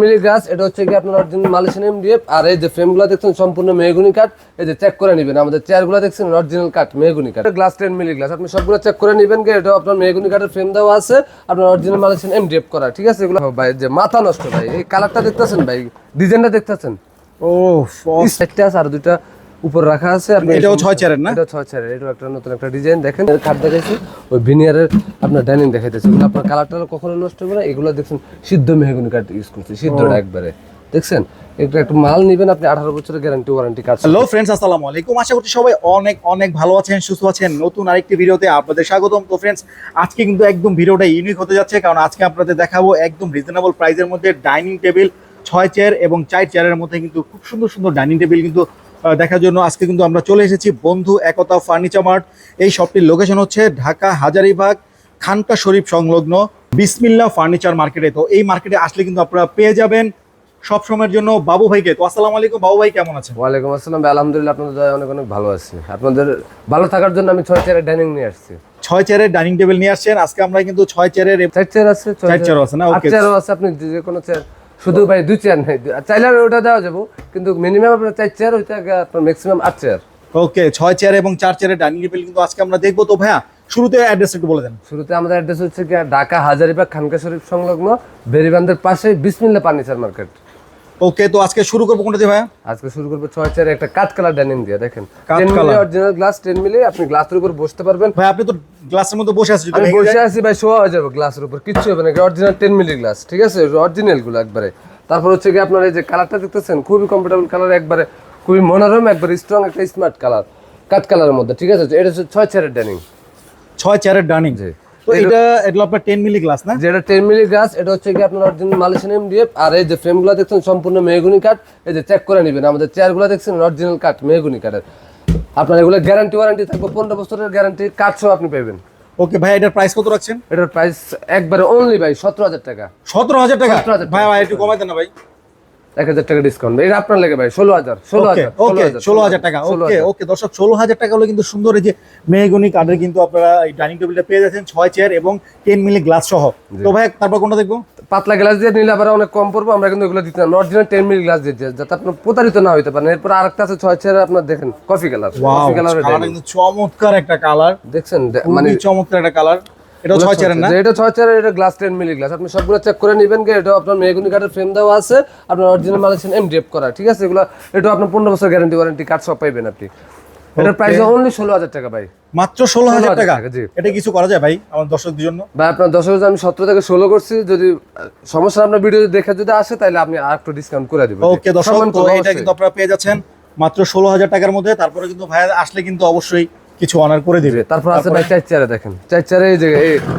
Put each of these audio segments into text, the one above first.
Milli glass এটা হচ্ছে কি আপনার অরিজিনাল মালয়েশিয়ান এমডিএফ আর এই যে ফ্রেমগুলো দেখছেন সম্পূর্ণ মেহগুনি কাঠ এই যে চেক করে নেবেন। আমাদের চেয়ারগুলো দেখছেন অরিজিনাল কাঠ মেহগুনি কাঠ। গ্লাস টেন মিলি গ্লাস আপনি সবগুলো চেক করে নেবেন কি এটা আপনার মেহগুনি কাঠের ফ্রেম দেওয়া আছে আপনার অরিজিনাল মালয়েশিয়ান এমডিএফ করা ঠিক আছে? এগুলো ভাই যে মাথা নষ্ট ভাই এই কালারটা দেখতেছেন ভাই ডিজাইনটা দেখতেছেন? ও একটা আছে আর দুইটা উপর রাখা আছে আপনি এটাও ছয় চেয়ারের না? এটা ছয় চারের এটা একটা নতুন একটা ডিজাইন দেখেন এর খাট দেখাইছি ওই ভিনিয়ারের আপনার ডাইনিং দেখাইতেছে। এগুলো আপনার কালারটা কখনো নষ্ট হবে না। এগুলো দেখছেন সিদ্ধ মেহগুনি কাঠ ইউজ করছে সিদ্ধটা একবারে। দেখছেন? এটা একটা মাল নেবেন আপনি আঠারো বছরের guarantee warranty card hello friends আসসালামু আলাইকুম। আশা করছি সবাই অনেক অনেক ভালো আছেন সুস্থ আছেন। নতুন আরেকটি ভিডিওতে আপনাদের স্বাগতম। তো ফ্রেন্ডস আজকে কিন্তু একদম ভিডিওটা ইউনিক হতে যাচ্ছে কারণ আজকে আপনাদের দেখাবো একদম রিজনেবল প্রাইসের মধ্যে ডাইনিং টেবিল ছয় চেয়ার এবং চার চেয়ারের মধ্যে কিন্তু খুব সুন্দর সুন্দর ডাইনিং টেবিল কিন্তু দেখার জন্য আজকে কিন্তু আমরা চলে এসেছি বন্ধু একতা ফার্নিচার মার্ট। এই শপটির লোকেশন হচ্ছে ঢাকা হাজারিবাগ খানকা শরীফ সংলগ্ন বিসমিল্লা ফার্নিচার মার্কেটে। তো এই মার্কেটে আসলে কিন্তু আপনারা পেয়ে যাবেন সব সময়ের জন্য বাবু ভাইকে। তো আসসালামু আলাইকুম বাবু ভাই কেমন আছেন? ওয়ালাইকুম আসসালাম আলহামদুলিল্লাহ আপনাদের দয়ায় অনেক অনেক ভালো আছি। আপনাদের ভালো থাকার জন্য আমি ছয় চেয়ারের ডাইনিং নিয়ে আসছি। ছয় চেয়ারের ডাইনিং টেবিল নিয়ে আসছেন। আজকে আমরা কিন্তু ছয় চেয়ারের চার চেয়ার আছে চার চেয়ার আছে না? Okay. চেয়ারও আছে আপনি যে কোনো চেয়ার শুধু ভাই দুই চেয়ার নাই। চাইলে আমি ওটা দেওয়া যাব কিন্তু মিনিমাম আপনার চার চেয়ার ওইটা আপনার ম্যাক্সিমাম আট চেয়ার ওকে ছয় চেয়ার এবং চার চেয়ারের ডাইনিং টেবিল কিন্তু আজকে আমরা দেখব। তো ভাইয়া শুরুতে অ্যাড্রেস একটু বলে দেন। শুরুতে আমাদের অ্যাড্রেস হচ্ছে ঢাকা হাজারিবাগ খানকা শরীফ সংলগ্ন বেরিবান্ধের পাশে বিসমিল্লা ফার্নিচার মার্কেট। ওকে তো আজকে শুরু করব কোনটা দিয়ে ভাইয়া? আজকে শুরু করব ছয় চেয়ার একটা কাঠ কালার ডাইনিং দিয়ে দেখেন। Ten milli original glass ten milli আপনি গ্লাসের উপর বসতে পারবেন। ভাই আপনি তো গ্লাসের মধ্যে বসে আছেন আমি বসে আছি ভাই শোয়া হয়ে যাবে গ্লাসের উপর কিচ্ছু হবে না অরিজিনাল টেন মিলি গ্লাস ঠিক আছে? অরিজিনালগুলো একবারে। তারপর হচ্ছে কি আপনার এই যে কালারটা দেখতেছেন খুবই কমফোর্টেবল কালার একবারে খুবই মনোরম একবারে স্ট্রং একটা স্মার্ট কালার কাঠ কালারের মধ্যে ঠিক আছে? এটা হচ্ছে ছয় চেয়ারের ডাইনিং ছয় চেয়ারের ডাইনিং জি। তো এটা এটা আপনার টেন মিলি গ্লাস না? যেটা টেন মিলি গ্লাস এটা হচ্ছে কি আপনার অরিজিনাল মালয়েশিয়ান এমডিএফ আর এই যে ফ্রেমগুলো দেখছেন সম্পূর্ণ মেহগুনি কাঠ এই যে চেক করে নেবেন। আমাদের চেয়ারগুলো দেখছেন অরিজিনাল কাঠ মেহগুনি কাঠের আপনার এগুলো গ্যারান্টি ওয়ারেন্টি থাকবে পনেরো বছরের গ্যারান্টি কাঠ সহ আপনি পাবেন। ওকে ভাই এটার প্রাইস কত রাখছেন? এটার প্রাইস একবারে অনলি ভাই সতেরো হাজার টাকা। সতেরো হাজার টাকা? ভাই ভাই একটু কমাই দেন না ভাই। এক হাজার টাকা ডিসকাউন্ট এটা আপনার লেগে ভাই ষোলো হাজার ষোলো হাজার ষোলো হাজার টাকা ওকে ওকে দর্শক ষোলো হাজার টাকা হলে কিন্তু সুন্দর এই যে মেহগুনি কাঠের কিন্তু আপনারা এই ডাইনিং টেবিলটা পেয়ে যাচ্ছেন ছয় চেয়ার এবং টেন মিলি গ্লাস সহ। তো ভাই তারপর কোনটা দেখব? পাতলা গ্লাস দিয়ে নিলে আবার অনেক কম পড়ব আমরা কিন্তু এগুলো দিতে না। অরিজিনাল টেন মিলি গ্লাস দিয়ে যাতে আপনার প্রতারিত না হইতে পারেন। এরপর আরেকটা আছে ছয় চেয়ার আপনার দেখেন কফি কালার কফি কালার কিন্তু চমৎকার একটা কালার দেখছেন মানে চমৎকার একটা কালার এটাও ছয় চেয়ারের না? এটা ছয় চেয়ারের এটা গ্লাস টেন মিলি গ্লাস আপনি সবগুলো চেক করে নেবেন কি এটা আপনার মেগুনি কাঠের ফ্রেম দেওয়া আছে আপনার অরিজিনাল মালয়েশিয়ান এমডিএফ করা। ঠিক আছে? এগুলো এটা আপনার পনেরো বছর গ্যারান্টি ওয়ারেন্টি কাঠ সব পাইবেন আপনি। এটার প্রাইস অনলি ষোলো হাজার টাকা ভাই। মাত্র 16,000 টাকা। এটা কিছু করা যায় ভাই আমার দর্শকদের জন্য? ভাই আপনার দশ হাজার আমি সতেরো থেকে ষোলো করছি যদি সমস্যা আপনার ভিডিও দেখে যদি আসে তাহলে আপনি আর একটু ডিসকাউন্ট করে দিবেন ওকে দর্শক তো এটা কিন্তু আপনারা পেয়ে যাচ্ছেন মাত্র ষোলো হাজার টাকার মধ্যে। তারপরে কিন্তু ভাই আসলে কিন্তু অবশ্যই কিছু অনার করে দিবে। তারপর আছে ভাই চার চেয়ারে দেখেন। চার চেয়ারে এই যে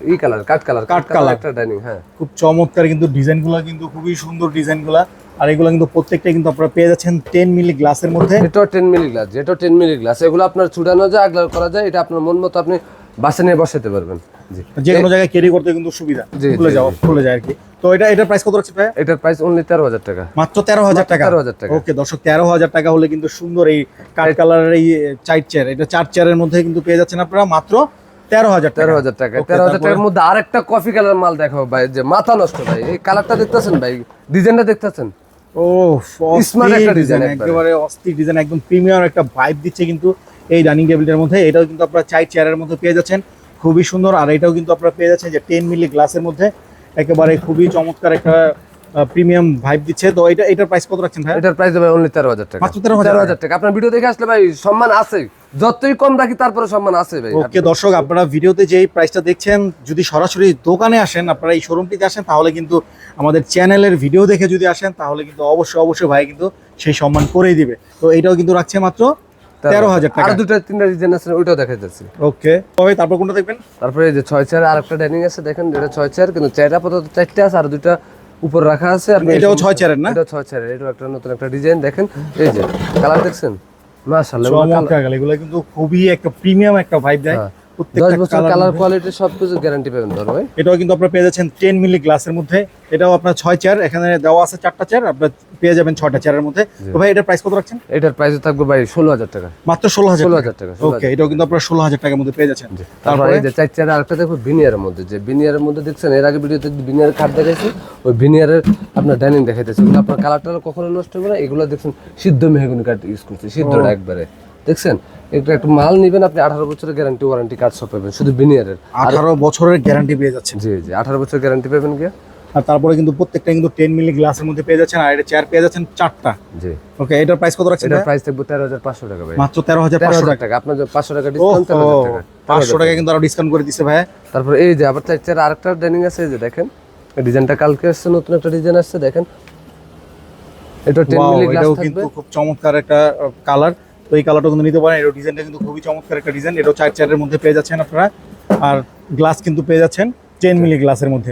এই- colour cut colour cut colour একটা ডাইনিং হ্যাঁ। খুব চমৎকার কিন্তু ডিজাইনগুলো কিন্তু খুবই সুন্দর ডিজাইনগুলো। আর এগুলো কিন্তু প্রত্যেকটা কিন্তু আপনারা পেয়ে যাচ্ছেন টেন মিলি গ্লাসের মধ্যে। এটা টেন মিলি গ্লাস যেটা টেন মিলি গ্লাস এগুলো আপনার চুড়ানো যায় আগলার করা যায় এটা আপনার মন মতো আপনি বাসে নিয়ে বসাতে পারবেন। যে কোনো জায়গায় ক্যারি করতে কিন্তু সুবিধা। খুলে জি, যাও খুলে যায় আর কি। তো এটা এটার প্রাইস কত রাখছে ভাই এটার প্রাইস অনলি তেরো হাজার টাকা। মাত্র তেরো হাজার টাকা? 13,000 টাকা। ওকে দর্শক তেরো হাজার টাকা হলে কিন্তু সুন্দর এই কাঠ কালারের এই চার চেয়ার এটা চার চেয়ারের মধ্যে কিন্তু পেয়ে যাচ্ছেন আপনারা মাত্র তেরো হাজার তেরো হাজার টাকা। তেরো হাজার টাকার মধ্যে আরেকটা কফি কালার মাল দেখাবো ভাই যে মাথা নষ্ট ভাই এই কালারটা দেখতেছেন ভাই? ডিজাইনটা দেখতেছেন? ও একটা ডিজাইন একেবারে অস্থির ডিজাইন একদম প্রিমিয়াম একটা ভাইব দিচ্ছে কিন্তু এই ডাইনিং টেবিলটার মধ্যে। এটাও কিন্তু আপনারা চাই চেয়ারের মধ্যে পেয়ে যাচ্ছেন। খুবই সুন্দর আর এটাও কিন্তু আপনারা পেয়ে যাচ্ছেন যে টেন মিলি গ্লাসের মধ্যে। একেবারে খুবই চমৎকার একটা প্রিমিয়াম ভাইব দিচ্ছে। তো এটা এটার প্রাইস কত রাখছেন ভাই? এটার প্রাইস ভাই অনলি তেরো হাজার টাকা। মাত্র 13,000 তেরো হাজার টাকা। আপনার ভিডিও দেখে আসলে ভাই সম্মান আছে। যতই কম রাখি তারপরে সম্মান আছে ভাই। ওকে দর্শক আপনারা ভিডিওতে যেই প্রাইসটা দেখছেন যদি সরাসরি দোকানে আসেন আপনারা এই শোরুমটিতে আসেন তাহলে কিন্তু আমাদের চ্যানেলের ভিডিও দেখে যদি আসেন তাহলে কিন্তু অবশ্যই অবশ্যই ভাই কিন্তু সেই সম্মান করেই দিবে। তো এটাও কিন্তু রাখছে মাত্র তেরো হাজার টাকা। আর দুটো তিনটা ডিজাইন আছে ওইটাও দেখা যাচ্ছে ওকে। তবে তারপর কোনটা দেখবেন? তারপরে এই যে ছয় চেয়ার আর একটা ডাইনিং আছে দেখেন এটা ছয় চেয়ার কিন্তু চেয়ার আপাতত চারটে আছে আর দুইটা উপর রাখা আছে আপনি এটাও ছয় চেয়ারের না? ছয় চেয়ারের এটা একটা নতুন একটা ডিজাইন দেখেন এই যে কালার দেখছেন? মাশাআল্লাহ চমৎকার এগুলো কিন্তু খুবই একটা প্রিমিয়াম একটা ভাইব দেয়। হ্যাঁ। প্রত্যেকটা দশ বছর কালার কোয়ালিটি সবকিছু গ্যারান্টি পাবেন ধরো ভাই। এটাও কিন্তু আপনারা পেয়ে যাচ্ছেন টেন মিলি গ্লাসের মধ্যে। এটাও আপনার ছয় চেয়ার এখানে দেওয়া আছে চারটা চেয়ার আপনার পেয়ে যাবেন ছয়টা চেয়ারের মধ্যে। তো ভাই এটার প্রাইস কত রাখছেন? এটার প্রাইস থাকবে ভাই ষোলো হাজার টাকা। মাত্র ষোলো হাজার টাকা। ওকে এটাও কিন্তু আপনারা ষোলো হাজার টাকার মধ্যে পেয়ে যাচ্ছেন। তারপরে এই যে চার চারে আরেকটা দেখো বিনিয়ারের মধ্যে। যে বিনিয়ারের মধ্যে দেখছেন এর আগে ভিডিওতে বিনিয়ার খাট দেখাইছি ওই বিনিয়ারের আপনার ডাইনিং দেখাইতেছে। আপনার কালারটা কখনো নষ্ট হবে না এগুলো দেখছেন সিদ্ধ মেহগুনি কাঠ ইউজ করছে সিদ্ধটা একবারে। দেখছেন? একটা একটা মাল নিবেন আপনি আঠারো বছরের গ্যারান্টি ওয়ারেন্টি কার্ড সব পাবেন শুধু বিনিয়ারের আঠারো বছরের গ্যারান্টি পেয়ে যাচ্ছেন। জি জি আঠারো বছর গ্যারান্টি পাবেন গিয়ে। আর তারপরে কিন্তু প্রত্যেকটা কিন্তু টেন মিলি গ্লাসের মধ্যে পেয়ে যাচ্ছেন আর এটা চেয়ার পেয়ে যাচ্ছেন চারটা। জি। ওকে এটার প্রাইস কত রাখছেন এটার প্রাইস থাকবে তেরো হাজার পাঁচশো টাকা ভাই। মাত্র তেরো হাজার পাঁচশো টাকা। আপনার পাঁচশো টাকা ডিসকাউন্ট পাঁচশো টাকা কিন্তু আরও ডিসকাউন্ট করে দিচ্ছে ভাই। তারপর এই যে আবার চার আরেকটা ডাইনিং আছে এই যে দেখেন ডিজাইনটা কালকে আসছে নতুন একটা ডিজাইন আসছে দেখেন। এটা টেন মিলি গ্লাস থাকবে। কিন্তু খুব চমৎকার একটা কালার তো এই কালারটা কিন্তু নিতে পারেন। এটাও ডিজাইনটা কিন্তু খুবই চমৎকার একটা ডিজাইন। এটাও চার চারের মধ্যে পেয়ে যাচ্ছেন আপনারা। আর গ্লাস কিন্তু পেয়ে যাচ্ছেন টেন মিলি গ্লাসের মধ্যে।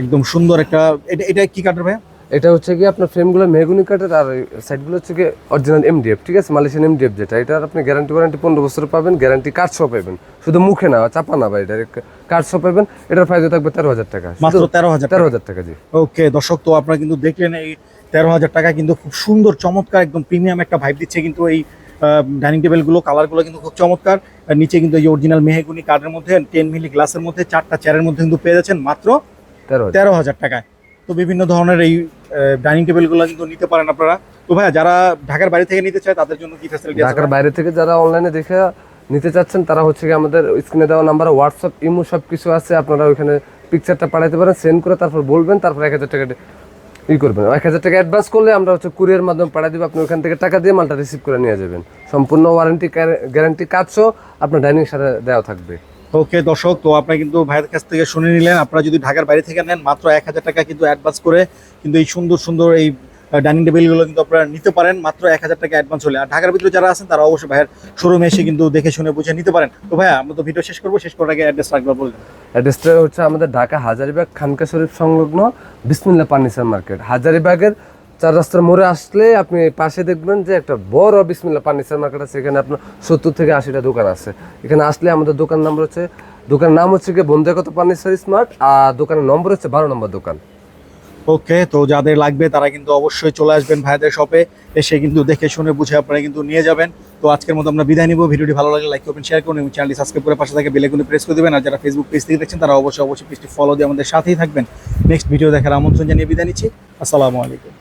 একদম সুন্দর একটা এটা এটা কি কাটার ভাই এটা হচ্ছে কি আপনার ফ্রেমগুলো মেহগুনি কাঠের আর সাইডগুলো হচ্ছে কি অরিজিনাল এমডিএফ ঠিক আছে? মালয়েশিয়ান এমডিএফ যেটা। এটার আপনি গ্যারান্টি ওয়ারেন্টি পনেরো বছর পাবেন গ্যারান্টি কার্ড সহ পাবেন। শুধু মুখে না চাপা না ভাই ডাইরেক্ট কার্ড সহ পাবেন। এটার প্রাইস থাকবে তেরো হাজার টাকা। মাত্র তেরো হাজার তেরো হাজার টাকা জি। ওকে দর্শক তো আপনারা কিন্তু দেখলেন এই তেরো হাজার টাকা কিন্তু খুব সুন্দর চমৎকার একদম প্রিমিয়াম একটা ভাইব দিচ্ছে কিন্তু এই ডাইনিং টেবিলগুলো কালারগুলো কিন্তু খুব চমৎকার। নিচে কিন্তু এই অরিজিনাল মেহেগুনি কার্ডের মধ্যে টেন মিলি গ্লাসের মধ্যে চারটা চেয়ারের মধ্যে কিন্তু পেয়ে যাচ্ছেন মাত্র তেরো হাজার। টাকায়। তো বিভিন্ন ধরনের এই ডাইনিং টেবিলগুলো কিন্তু নিতে পারেন আপনারা। তো ভাইয়া যারা ঢাকার বাইরে থেকে নিতে চায় তাদের জন্য কি ফ্যাসিলিটি আছে ঢাকার বাইরে থেকে যারা অনলাইনে দেখে নিতে চাচ্ছেন তারা হচ্ছে কি আমাদের স্ক্রিনে দেওয়া নাম্বারে হোয়াটসঅ্যাপ ইমো সব কিছু আছে। আপনারা ওইখানে পিকচারটা পাঠাতে পারেন সেন্ড করে তারপর বলবেন তারপর এক হাজার টাকা ই করবেন। এক হাজার টাকা অ্যাডভান্স করলে আমরা হচ্ছে কুরিয়ার মাধ্যমে পাঠিয়ে দেবো, আপনি ওখান থেকে টাকা দিয়ে মালটা রিসিভ করে নিয়ে যাবেন। সম্পূর্ণ ওয়ারেন্টি গ্যারান্টি কাটছো আপনার ডাইনিং সাথে দেওয়া থাকবে। ওকে, দর্শক, তো আপনারা কিন্তু ভাইয়ের কাছ থেকে শুনে নিলেন। আপনারা যদি ঢাকার বাইরে থেকে নেন, মাত্র এক হাজার টাকা কিন্তু অ্যাডভান্স করে কিন্তু এই সুন্দর সুন্দর এই ডাইনিং টেবিলগুলো কিন্তু আপনারা নিতে পারেন। মাত্র এক হাজার টাকা অ্যাডভান্স হলে। আর ঢাকার ভিতরে যারা আছেন, তারা অবশ্যই ভাইয়ের শোরুমে এসে কিন্তু দেখে শুনে বুঝে নিতে পারেন। তো ভাইয়া, আমরা তো ভিডিও শেষ করব। শেষ করার আগে অ্যাড্রেস রাখবার বলবেন অ্যাড্রেসটা হচ্ছে আমাদের ঢাকা হাজারিবাগ খানকা শরীফ সংলগ্ন বিসমিল্লা ফার্নিচার মার্কেট। হাজারিবাগের চার রাস্তার মোড়ে আসলে আপনি পাশে দেখবেন যে একটা বড় বিসমিল্লা ফার্নিচার মার্কেট আছে। এখানে আপনার সত্তর থেকে আশিটা দোকান আছে। এখানে আসলে আমাদের দোকান নাম্বার হচ্ছে, দোকানের নাম হচ্ছে কি বন্ধুগত ফার্নিচার স্মার্ট, আর দোকানের নম্বর হচ্ছে বারো নম্বর দোকান। ওকে তো যাদের লাগবে তারা কিন্তু অবশ্যই চলে আসবেন ভাইদের শপে এসে কিন্তু দেখে শুনে বুঝে আপনারা কিন্তু নিয়ে যাবেন। তো আজকের মতো আমরা বিদায় নিব। ভিডিওটি ভালো লাগলে লাইক করবেন শেয়ার করুন এবং চ্যানেলটি সাবস্ক্রাইব করে পাশে থাকে বেলেগুলি প্রেস করে দেবেন। আর যারা ফেসবুক পেজ থেকে দেখছেন, তারা অবশ্যই অবশ্যই পেজটি ফলো দিয়ে আমাদের সাথেই থাকবেন। নেক্সট ভিডিও দেখার আমন্ত্রণ জানিয়ে বিদায় নিচ্ছি। আসসালামু আলাইকুম।